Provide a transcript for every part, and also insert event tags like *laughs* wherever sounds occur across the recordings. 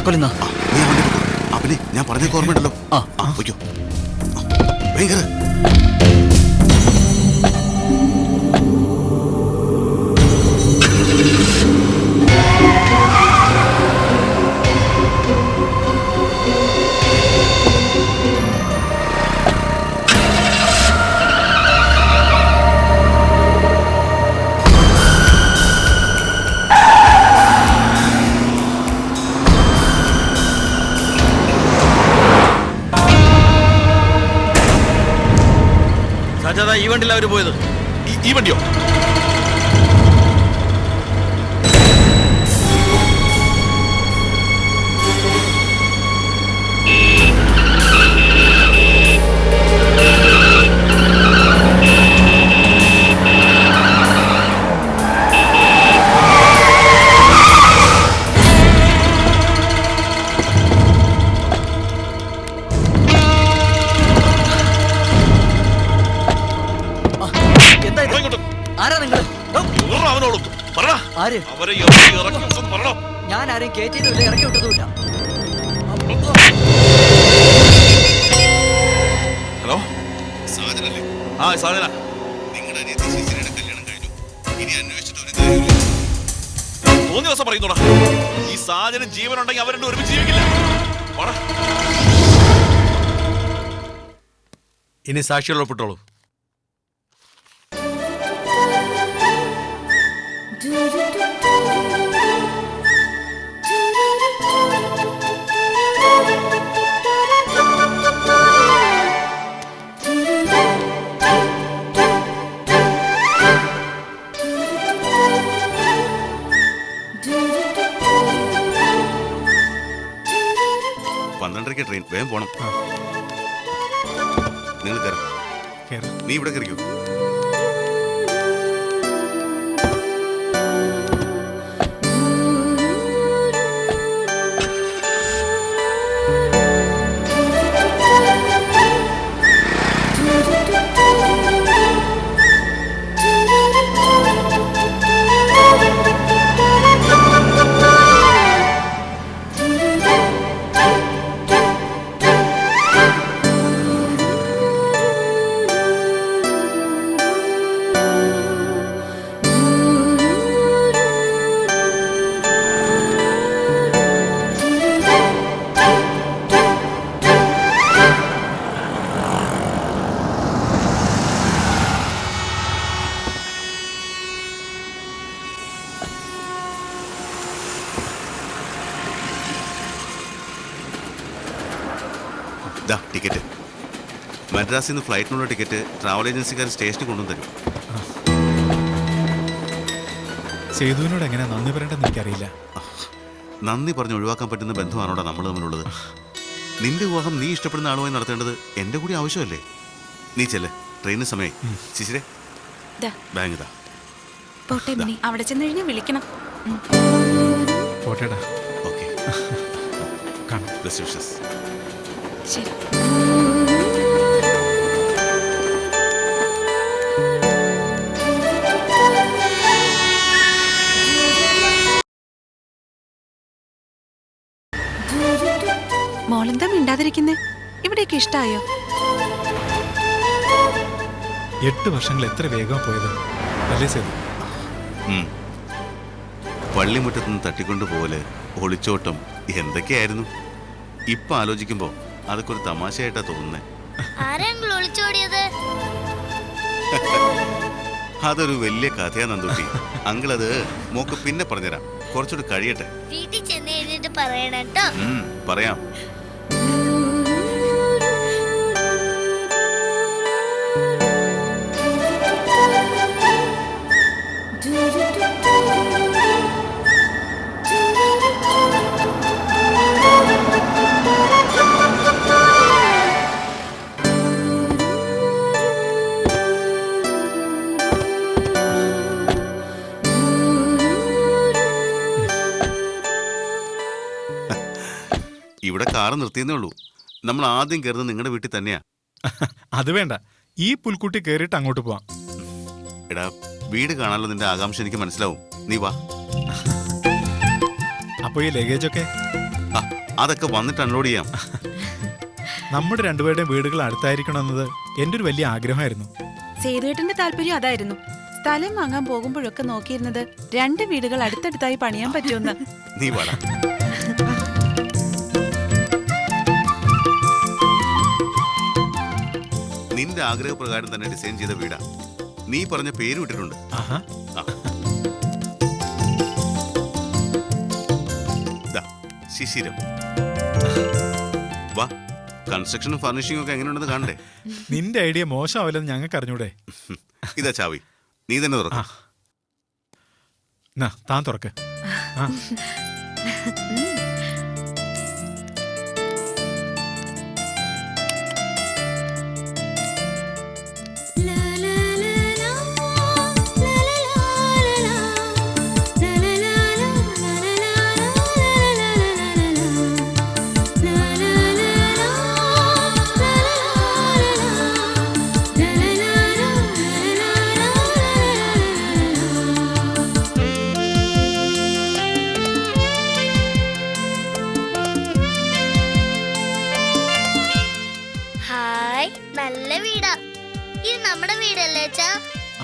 താക്കോലിന്നാ ആ, നീ അവന്റെ അടുത്ത് പോ. ആ, പിന്നെ ഞാൻ പറഞ്ഞ ഓർമ്മയുണ്ടല്ലോ ആ. ആ വയ്ക്കോ ഭയങ്കര ഈ വണ്ടിയിലാ അവർ പോയത്? ഈ- ഈ വണ്ടിയോ? ആരാ നിങ്ങൾ ഓ, ഇവരുടെ അവനോളും പറ. ആര്? അവരെ ഞാൻ ആരെയും കയറ്റിയതുമില്ല ഇറക്കി വിട്ടതുമില്ല. ഹലോ? സാജനല്ലേ ആ സാധന ദിവസം പറയുന്നോടാ. ഈ സാജനം ജീവനുണ്ടെങ്കിൽ അവരുടെ ഒരുമിച്ച് ജീവിക്കില്ല. പറ. ഇനി സാക്ഷികൾ ഒപ്പിട്ടോളൂ. പന്ത്രണ്ടരയ്ക്ക് ട്രെയിൻ വേഗം പോണം നിങ്ങൾ കയറും നീ ഇവിടെ കയറിക്കോ ദാ ടിക്കറ്റ് മദ്രാസിൽ നിന്ന് ഫ്ലൈറ്റിനുള്ള ടിക്കറ്റ് ട്രാവൽ ഏജൻസിക്കാർ സ്റ്റേഷനിൽ കൊണ്ടുവന്ന് തരും. സേതുവിനോട് എങ്ങനെ നന്ദി പറയേണ്ടെന്ന് എനിക്കറിയില്ല. നന്ദി പറഞ്ഞ് ഒഴിവാക്കാൻ പറ്റുന്ന ബന്ധമാണോടാ നമ്മൾ തമ്മിലുള്ളത്? നിന്റെ വിവാഹം നീ ഇഷ്ടപ്പെടുന്ന ആളുമായി നടത്തേണ്ടത് എന്റെ കൂടി ആവശ്യമല്ലേ? നീ ചെല്ല് ട്രെയിനിന് സമയം ശിശിരെ. ദാ. ബാങ്ക് ഇതാ പോട്ടെ മിനി അവിടെ ചെന്ന് കഴിഞ്ഞാൽ വിളിക്കണം. പോട്ടേടാ. ഓക്കെ. കാണാം. ബെസ്റ്റ് വിഷസ് ശരി. മോളെന്താ മിണ്ടാതിരിക്കുന്നേ? ഇവിടെയൊക്കെ ഇഷ്ടായോ? എട്ട് വർഷങ്ങൾ എത്ര വേഗം പോയത്? അല്ലേ സേതു. പള്ളിമുറ്റത്തുനിന്ന് തട്ടിക്കൊണ്ടുപോലെ ഒളിച്ചോട്ടം എന്തൊക്കെയായിരുന്നു? ഇപ്പൊ ആലോചിക്കുമ്പോ അതൊക്കെ ഒരു തമാശയായിട്ടാ തോന്നുന്നേ. ആരെങ്കിലും ഒളിച്ചോടിയത്? അതൊരു വലിയ കഥയാ നന്ദുട്ടി. അങ്കിൾ അത് മോക്ക് പിന്നെ പറഞ്ഞുതരാം. കുറച്ചുകൂടി കഴിയട്ടെ. വീട്ടിൽ ചെന്ന് കഴിഞ്ഞിട്ട് പറയണം കേട്ടോ പറയാം. ഇവിടെ കാറ് നിർത്തിയെന്നേ ഉള്ളൂ. നമ്മൾ ആദ്യം കയറുന്നത് നിങ്ങളുടെ വീട്ടിൽ തന്നെയാ. *laughs* അത് വേണ്ട. ഈ പുൽക്കുട്ടി കയറിയിട്ട് അങ്ങോട്ട് പോവാം. എടാ വീട് കാണാനുള്ള നിന്റെ ആകാംക്ഷ എനിക്ക് മനസ്സിലാവും. നീ വാ. *laughs* അപ്പൊ ഈ ലഗേജൊക്കെ ആ, അതൊക്കെ വന്നിട്ട് അൺലോഡ് ചെയ്യാം. *laughs* നമ്മുടെ രണ്ടുപേരുടെയും വീടുകൾ അടുത്തായിരിക്കണമെന്നത് എന്റെ ഒരു വലിയ ആഗ്രഹമായിരുന്നു. സേതുവേട്ടന്റെ താല്പര്യം അതായിരുന്നു. സ്ഥലം വാങ്ങാൻ പോകുമ്പോഴൊക്കെ നോക്കിയിരുന്നത് രണ്ട് വീടുകൾ അടുത്തടുത്തായി പണിയാൻ പറ്റുമെന്ന്. നീ വാടാ. നിന്റെ ആഗ്രഹപ്രകാരം തന്നെ ഡിസൈൻ ചെയ്ത വീടാ. നീ പറഞ്ഞ പേര് വിട്ടിട്ടുണ്ട്. ആഹാ. ആ. ദാ, ശിശിരം. വാ കൺസ്ട്രക്ഷനും ഫർണിഷിംഗും ഒക്കെ എങ്ങനെയുണ്ടെന്ന് കാണണ്ടേ? നിന്റെ ഐഡിയ മോശമാവില്ലെന്ന് ഞങ്ങൾക്ക് അറിഞ്ഞൂടെ. ഇതാ ചാവി. നീ തന്നെ തുറക്ക. താൻ തുറക്ക്. ആ.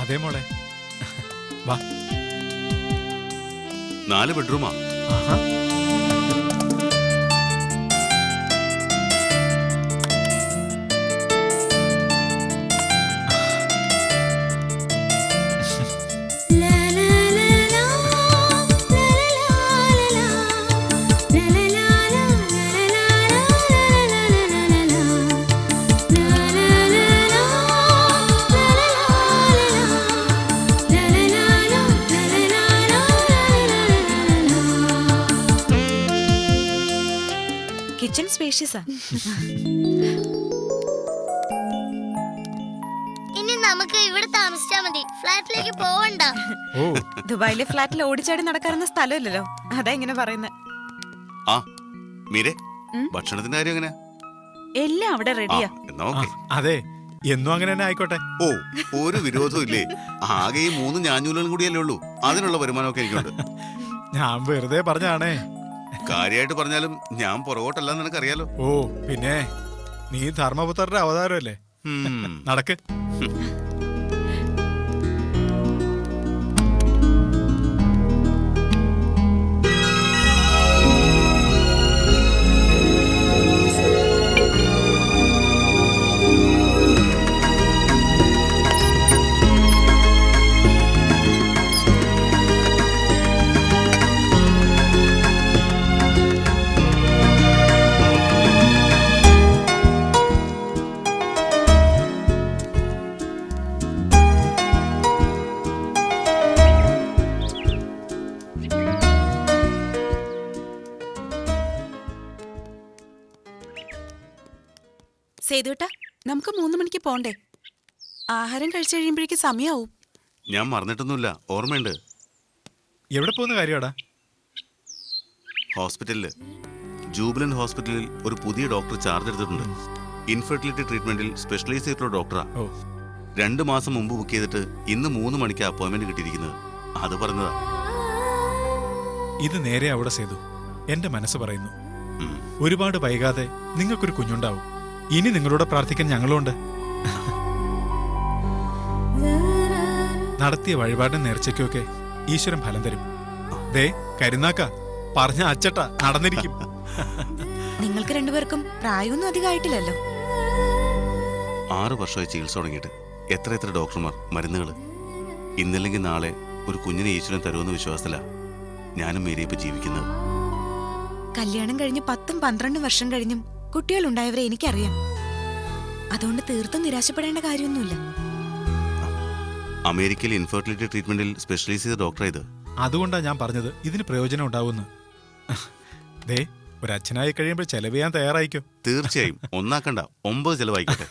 അതേ മോളെ. വാ. നാല് ബെഡ്റൂമാ. ആഹാ ഇനി നമുക്ക് ഇവിടെ താമസിച്ചാ മതി. ഫ്ലാറ്റിലേക്ക് പോവണ്ട. ഓ. ദുബായിലെ ഫ്ലാറ്റിൽ ഓടിച്ചാടി നടക്കാറുന്ന സ്ഥലമില്ലല്ലോ. അതാ ഇങ്ങനെ പറയുന്നത് ആ മീരെ ഭക്ഷണത്തിന്റെ കാര്യം എങ്ങനെ? എല്ലാം അവിടെ റെഡിയാ എന്നാ ആ, ഓക്കെ അതെ എന്നും അങ്ങനെ തന്നെ ആയിക്കോട്ടെ. ഓ ഒരു വിരോധവും ഇല്ലേ? ആകെ ഈ മൂന്ന് ഞാഞ്ഞൂലുകളും കൂടിയല്ലേ ഉള്ളൂ. അതിനുള്ള വരുമാനമൊക്കെ എനിക്കുണ്ട്. ഞാൻ വെറുതെ പറഞ്ഞാണേ കാര്യമായിട്ട് പറഞ്ഞാലും ഞാൻ പുറകോട്ടല്ലെന്ന് നിനക്കറിയാലോ. ഓ പിന്നെ നീ ധർമ്മപുത്രരുടെ അവതാരമല്ലേ. നടക്ക്. സേതുവേട്ടാ നമുക്ക് മൂന്ന് മണിക്ക് പോണ്ടേ? ആഹാരം കഴിച്ചു കഴിയുമ്പോഴേക്ക് സമയാവും. ഞാൻ മറന്നിട്ടൊന്നുമില്ല. ഓർമ്മയുണ്ട്. എവിടെ പോകുന്ന കാര്യമാടാ? ഹോസ്പിറ്റലിൽ. ജൂബിലൻ ഹോസ്പിറ്റലിൽ ഒരു പുതിയ ഡോക്ടർ ചാർജ് എടുത്തിട്ടുണ്ട്. ഇൻഫെർട്ടിലിറ്റി ട്രീറ്റ്മെന്റിൽ സ്പെഷ്യലൈസ് ചെയ്തിട്ടുള്ള ഡോക്ടറാ. ഓ. രണ്ട് മാസം മുമ്പ് ബുക്ക് ചെയ്തിട്ട് ഇന്ന് മൂന്ന് മണിക്ക് അപ്പോയിന്റ്മെന്റ് കിട്ടിയിരിക്കുന്നത്. അത് പറഞ്ഞതാ. ഇത് നേരെ അവിടെ ചെയ്തു എന്റെ മനസ്സ് പറയുന്നു. ഒരുപാട് വൈകാതെ നിങ്ങൾക്കൊരു കുഞ്ഞുണ്ടാവും. ഇനി നിങ്ങളോട് പ്രാർത്ഥിക്കാൻ ഞങ്ങളുണ്ട് നടത്തിയ വഴിപാടിന് നേർച്ചയ്ക്കൊക്കെ ഈശ്വരൻ ഫലം തരും. ദേ കരുന്നാക്ക പറഞ്ഞ അച്ചട്ട നടന്നിരിക്കും. നിങ്ങൾക്ക് രണ്ടുപേർക്കും പ്രായമൊന്നും അധികമായിട്ടില്ലല്ലോ. ആറ് വർഷമായി ചികിത്സ തുടങ്ങിയിട്ട് എത്ര എത്ര ഡോക്ടർമാർ മരുന്നുകൾ ഇന്നല്ലെങ്കിൽ നാളെ ഒരു കുഞ്ഞിനെ ഈശ്വരൻ തരുമെന്ന വിശ്വാസത്തില ഞാനും മേരിയപ്പ് ജീവിക്കുന്നത്. കല്യാണം കഴിഞ്ഞ് പത്തും പന്ത്രണ്ടും വർഷം കഴിഞ്ഞും കുട്ടികളുണ്ടായവരെ എനിക്കറിയാം. അതുകൊണ്ട് തീർത്തും നിരാശപ്പെടേണ്ട കാര്യമൊന്നുമില്ല. അമേരിക്കയിൽ ഇൻഫെർട്ടിലിറ്റി ട്രീറ്റ്മെന്റിൽ സ്പെഷ്യലൈസ് ചെയ്ത ഡോക്ടർ ഇത് അതുകൊണ്ടാണ് ഞാൻ പറഞ്ഞത്. ഇതിന് പ്രയോജനം ഉണ്ടാവുമെന്ന്. ദേ ഒരു അച്ഛനായി കഴിയുമ്പോൾ ചെലവ് ചെയ്യാൻ തയ്യാറായിക്കോ തീർച്ചയായും. ഒന്നാക്കണ്ട. ഒമ്പത് ചെലവായിക്കോട്ടെ.